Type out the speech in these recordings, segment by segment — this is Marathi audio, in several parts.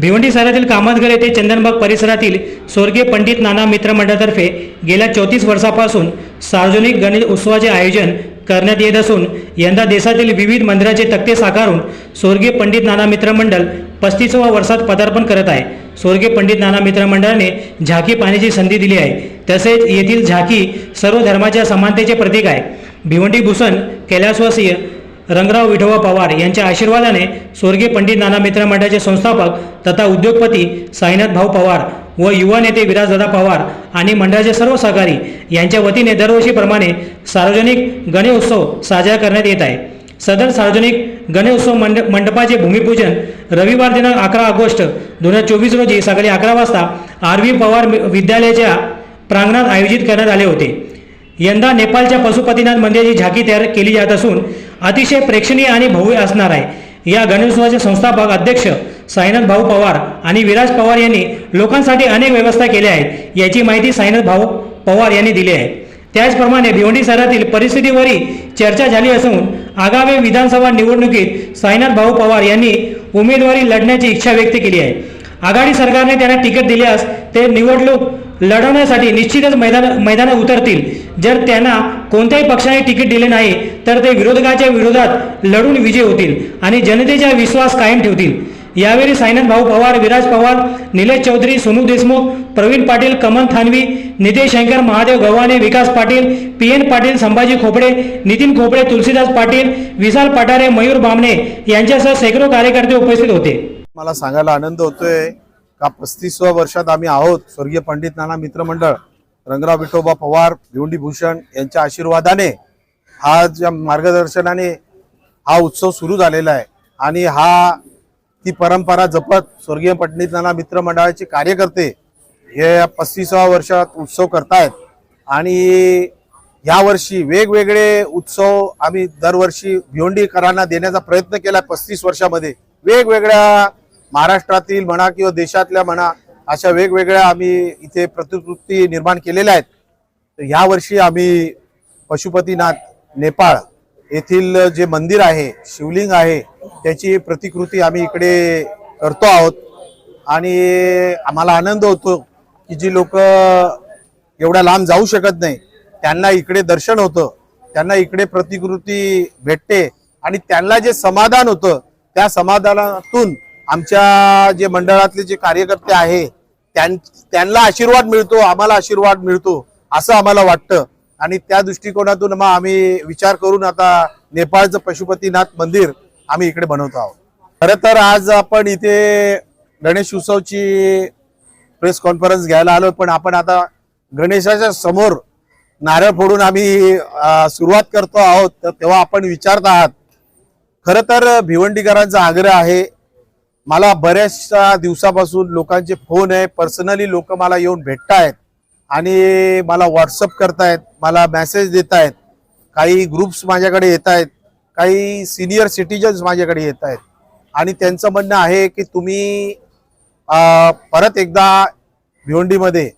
भिवंडी शहरातील कामतगर येथे चंदनबाग परिसरातील स्वर्गीय पंडित नाना मित्र मंडळातर्फे गेल्या चौतीस वर्षापासून सार्वजनिक गणेश उत्सवाचे आयोजन करण्यात येत असून यंदा देशातील विविध मंदिराचे तक्ते साकारून स्वर्गीय पंडित नाना मित्र मंडळ पस्तीसव्या वर्षात पदार्पण करत आहे. स्वर्गीय पंडित नाना मित्र मंडळाने झाकी पाहण्याची संधी दिली आहे. तसेच येथील झाकी सर्व धर्माच्या समानतेचे प्रतीक आहे. भिवंडी भूषण कैलासवासीय रंगराव विठोबा पवार यांच्या आशीर्वादाने स्वर्गीय पंडित नाना मित्र मंडळाचे संस्थापक तथा उद्योगपती साईनाथ भाऊ पवार व युवा नेते विराजदादा पवार आणि मंडळाचे सर्व सहकारी यांच्या वतीने दरवर्षीप्रमाणे सार्वजनिक गणेशोत्सव साजरा करण्यात येत आहे. सदर सार्वजनिक गणेशोत्सव मंड मंडपाचे भूमिपूजन रविवार दिनांक अकरा ऑगस्ट दोन हजार चोवीस रोजी सकाळी अकरा वाजता आर व्ही पवार विद्यालयाच्या प्रांगणात आयोजित करण्यात आले होते. यंदा नेपाळच्या पशुपतीनाथ मंदिराची झाकी तयार केली जात असून अतिशय प्रेक्षणीय आणि भव्य असणार आहे. या गणेशोत्सवाचे संस्थापक अध्यक्ष साईनाथ भाऊ पवार आणि विराज पवार यांनी लोकांसाठी अनेक व्यवस्था केल्या आहेत. याची माहिती साईनाथ भाऊ पवार यांनी दिली आहे. त्याचप्रमाणे भिवंडी शहरातील परिस्थितीवरही चर्चा झाली असून आगामी विधानसभा निवडणुकीत साईनाथ भाऊ पवार यांनी उमेदवारी लढण्याची इच्छा व्यक्त केली आहे. आघाडी सरकारने त्यांना तिकीट दिल्यास ते निवडणूक लढवण्यासाठी निश्चितच मैदान मैदानात उतरतील. जर त्यांना कोणत्याही पक्षाने तिकीट दिले नाही तर ते विरोधकाच्या विरोधात लढून विजय होतील आणि जनतेचा विश्वास कायम ठेवतील. यावेळी साईनाथ भाऊ पवार विराज पवार निलेश चौधरी सोनू देशमुख प्रवीण पाटील कमल थानवी नितेश शंकर महादेव गव्हाणे विकास पाटील पी एन पाटील संभाजी खोपडे नितीन खोपडे तुलसीदास पाटील विशाल पठारे मयूर बामणे यांच्यासह शेकडो कार्यकर्ते उपस्थित होते. मला सांगायला आनंद होतोय. का पस्तीसव्या वर्षात आम्ही आहोत स्वर्गीय पंडित नाना मित्रमंडळ रंगराव विठोबा पवार भिवंडी भूषण यांच्या आशीर्वादाने हा ज्या मार्गदर्शनाने हा उत्सव सुरू झालेला आहे. आणि हा ती परंपरा जपत स्वर्गीय पंडित नाना मित्रमंडळाचे कार्यकर्ते हे पस्तीसव्या वर्षात उत्सव करतायत. आणि यावर्षी वेगवेगळे उत्सव आम्ही दरवर्षी भिवंडीकरांना देण्याचा प्रयत्न केला पस्तीस वर्षामध्ये. वेगवेगळ्या महाराष्ट्रातील म्हणा किंवा देशातल्या म्हणा अशा वेगवेगळ्या आम्ही इथे प्रतिकृती निर्माण केलेल्या आहेत. तर यावर्षी आम्ही पशुपतीनाथ नेपाळ येथील जे मंदिर आहे शिवलिंग आहे त्याची प्रतिकृती आम्ही इकडे करतो आहोत. आणि आम्हाला आनंद होतो की जी लोक एवढ्या लांब जाऊ शकत नाही त्यांना इकडे दर्शन होतं त्यांना इकडे प्रतिकृती भेटते आणि त्यांना जे समाधान होतं त्या समाधानातून आमच्या जे मंडळातले जे कार्यकर्ते आहे त्यां- त्यांना आशीर्वाद मिळतो आम्हाला आशीर्वाद मिळतो असं आम्हाला वाटतं. आणि त्या दृष्टिकोनातून मग आम्ही विचार करून आता नेपाळचं पशुपतीनाथ मंदिर आम्ही इकडे बनवतो आहोत. खरं तर आज आपण इथे गणेश उत्सवची प्रेस कॉन्फरन्स घ्यायला आलो पण आपण आता गणेशाच्या समोर नारळ फोडून आम्ही सुरुवात करतो आहोत. तर तेव्हा आपण विचारत आहात खरं तर भिवंडीकरांचा आग्रह आहे मला बऱ्याचशा दिवसापासून लोकांचे फोन आहे. पर्सनली लोक मला येऊन भेटतायत आणि मला व्हॉट्सअप करतायत मला मेसेज देत आहेत काही ग्रुप्स माझ्याकडे येत आहेत काही सिनियर सिटीजन्स माझ्याकडे येत आहेत आणि त्यांचं म्हणणं आहे की तुम्ही परत एकदा भिवंडीमध्ये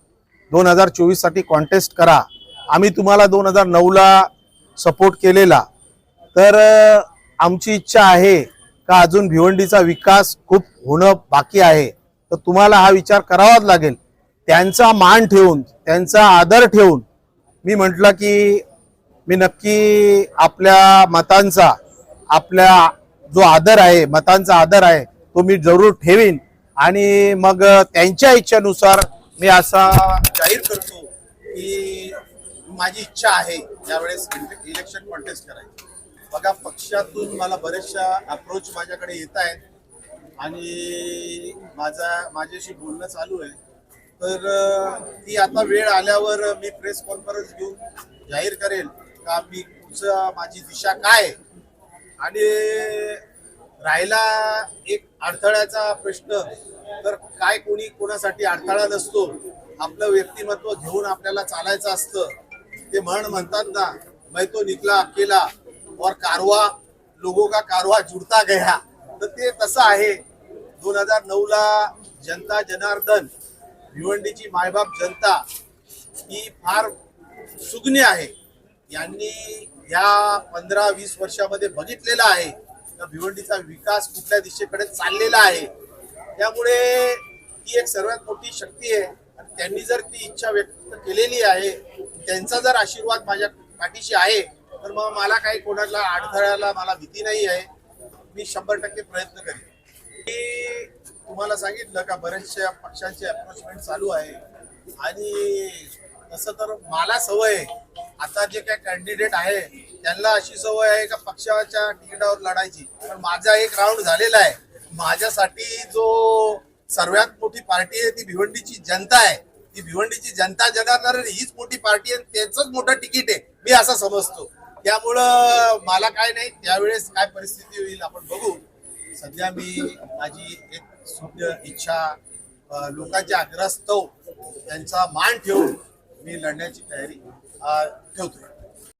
दोन हजार चोवीससाठी कॉन्टेस्ट करा. आम्ही तुम्हाला दोन हजार नऊला सपोर्ट केलेला. तर आमची इच्छा आहे का अजून भिवंडीचा विकास खूप होणं बाकी आहे? तर तुम्हाला हा विचार करावाच लागेल. त्यांचा मान ठेवून त्यांचा आदर ठेवून मी म्हटलं की मी नक्की आपल्या मतांचा आपल्या जो आदर आहे मतांचा आदर आहे तो मी जरूर ठेवीन. आणि मग त्यांच्या इच्छेनुसार मी असा जाहीर करतो की माझी इच्छा आहे यावेळेस इलेक्शन कॉन्टेस्ट करायची. बघा पक्षातून मला बरेचशा अप्रोच माझ्याकडे येत आहेत. आणि माझा माझ्याशी बोलणं चालू आहे. तर ती आता वेळ आल्यावर मी प्रेस कॉन्फरन्स घेऊन जाहीर करेल का मी पुढचं माझी दिशा काय आहे. आणि राहिला एक अडथळ्याचा प्रश्न तर काय कोणी कोणासाठी अडथळा नसतो? आपलं व्यक्तिमत्व घेऊन आपल्याला चालायचं असतं. ते म्हण म्हणतात ना मैं तो निकला अकेला. और कारवा लोगों का कारवा जुडता गया। तर ते तसं आहे. दोन हजार नऊला जनता जनार्दन भिवंडीची मायबाप जनता ही फार सुज्ञ आहे. यांनी या पंधरा वीस वर्षामध्ये बघितलेलं आहे. तर भिवंडीचा विकास कुठल्या दिशेकडे चाललेला आहे. त्यामुळे ती एक सर्वात मोठी शक्ती आहे. आणि त्यांनी जर ती इच्छा व्यक्त केलेली आहे त्यांचा जर आशीर्वाद माझ्या पाठीशी आहे तर मग मला काही कोणाला अडथळ्याला मला भीती नाही आहे. मी शंभर टक्के प्रयत्न करेन. मी तुम्हाला सांगितलं का बऱ्याचशा पक्षांची अप्रोचमेंट चालू आहे. आणि तसं तर मला सवय आहे. आता जे काय कॅन्डिडेट आहे त्यांना अशी सवय आहे का पक्षाच्या तिकिटावर लढायची. पण माझा एक राऊंड झालेला आहे. माझ्यासाठी जो सर्वात मोठी पार्टी आहे ती भिवंडीची जनता आहे. ती भिवंडीची जनता जनार्दन हीच मोठी पार्टी आहे त्याच मोठं तिकीट आहे. मी असं समजतो. त्यामुळं मला काय नाही त्यावेळेस काय परिस्थिती होईल आपण बघू. सध्या मी माझी एक सूर्य इच्छा लोकांच्या आग्रहास्तव त्यांचा मान ठेवून मी लढण्याची तयारी ठेवतो